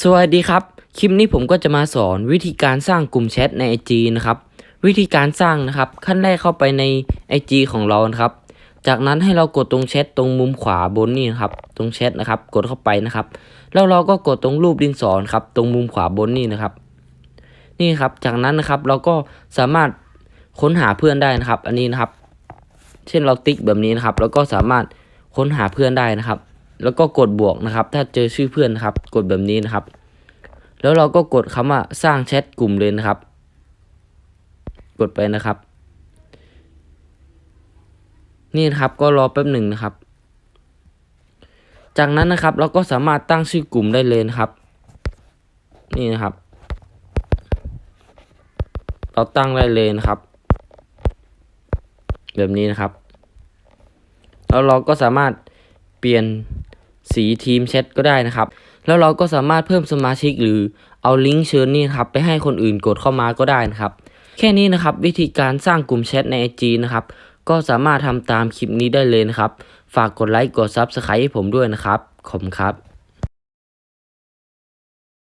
สวัสดีครับ คลิปนี้ผมก็จะมาสอนวิธีการสร้างกลุ่มแชทใน IG นะครับ วิธีการสร้างนะครับ ขั้นแรกเข้าไปใน IG ของเรานะครับ จากนั้นให้เรากดตรงแชทตรงมุมขวาบนนี่นะครับ ตรงแชทนะครับ กดเข้าไปนะครับ แล้วเราก็กดตรงรูปดินสอครับ ตรงมุมขวาบนนี่นะครับ นี่ครับ จากนั้นนะครับเราก็สามารถค้นหาเพื่อนได้นะครับ อันนี้นะครับ เช่นเราติ๊กแบบนี้นะครับ แล้วก็สามารถค้นหาเพื่อนได้นะครับ แล้วก็กดบวกนะครับ ถ้าเจอชื่อเพื่อนนะครับ กดแบบนี้นะครับ แล้วเราก็กดคำว่าสร้างแชทกลุ่มเลยนะครับ กดไปนะครับ นี่นะครับก็รอแป๊บหนึ่งนะครับ จากนั้นนะครับเราก็สามารถตั้งชื่อกลุ่มได้เลยนะครับ นี่นะครับ เราตั้งได้เลยนะครับ แบบนี้นะครับ แล้วเราก็สามารถเปลี่ยน สีทีมแชทก็ได้นะครับ แล้วเราก็สามารถเพิ่มสมาชิกหรือเอาลิงก์เชิญนี่นครับไปให้คนอื่นกดเข้ามาก็ได้นะครับ แค่นี้นะครับวิธีการสร้างกลุ่มแชทใน IG นะครับก็สามารถทำตามคลิปนี้ได้เลยนะครับ ฝากกดไลค์กด Subscribe ให้ผมด้วยนะครับ ขอบคุณครับ